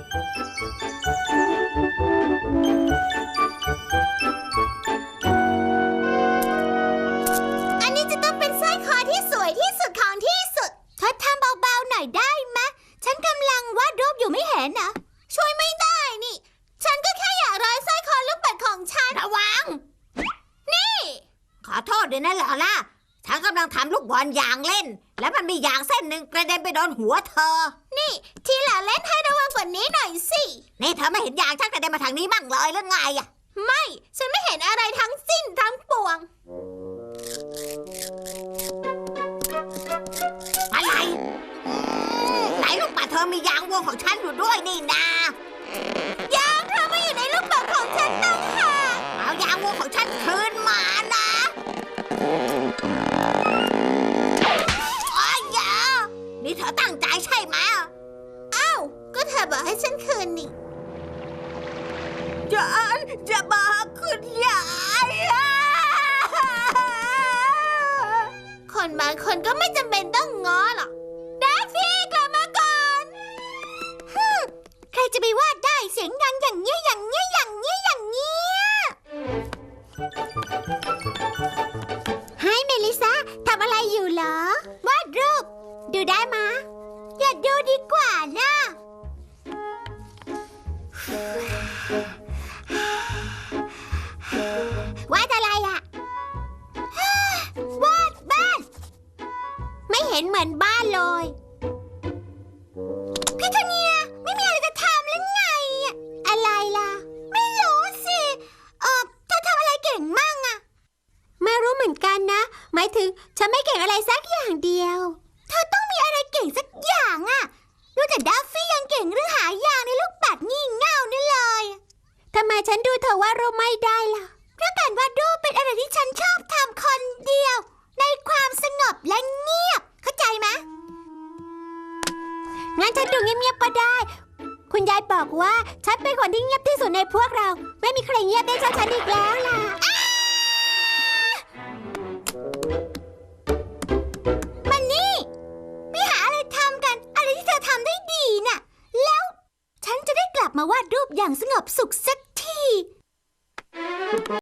อันนี้จะต้องเป็นสร้อยคอที่สวยที่สุดของที่สุดเธอทำเบาๆหน่อยได้ไหมะฉันกำลังวาดรูปอยู่ไม่เห็นนะ ช่วยไม่ได้นี่ ฉันก็แค่อยากร้อยสร้อยคอลูกปัดของฉัน ระวัง นี่ ขอโทษด้วยนะลอล่าฉันกำลังทำลูกบอลยางเล่น แล้วมันมียางเส้นหนึ่งกระเด็นไปโดนหัวเธอ นี่ ทีหลังเล่นให้ระ วังกว่านี้หน่อยสิ นี่เธอไม่เห็นยางฉันกระเด็นมาทางนี้บ้างเลยหรือไงอะไม่ ฉันไม่เห็นอะไรทั้งสิ้นทั้งปวง อะไรไหนลูกปัดเธอมียางวงของฉันอยู่ด้วยนี่นายางเธอมาอยู่ในลูกปัดของฉันต่างหากเอายางวงของฉันคืน ก็เธอบอกให้ฉันคืนนี่ ฉันจะมาคุณยายอะคนบางคนก็ไม่จำเป็นต้อง นเหมือนบ้านเลย พี่ธเนียไม่มีอะไรจะทำหรือไง อะไรล่ะ ไม่รู้สิ เออเธอทำอะไรเก่งมั่งอะไม่รู้เหมือนกันนะ หมายถึงฉันไม่เก่งอะไรสักอย่างเดียว เธอต้องมีอะไรเก่งสักอย่างอะดูแต่ดัฟฟี่ยังเก่งเรื่องหายางในลูกปัดงี่เง่านี่เลยทำไมฉันดูเธอว่าดรูปไม่ได้ล่ะเพราะการวาดรูปเป็นอะไรที่ฉัน งั้นฉันดูเงียบๆก็ได้ คุณยายบอกว่าฉันเป็นคนที่เงียบที่สุดในพวกเรา ไม่มีใครเงียบได้เท่าฉันอีกแล้วล่ะอ้ามันนี่ไปหาอะไรทำกัน อะไรที่เธอทำได้ดีน่ะ แล้วฉันจะได้กลับมาวาดรูปอย่างสงบสุขสักที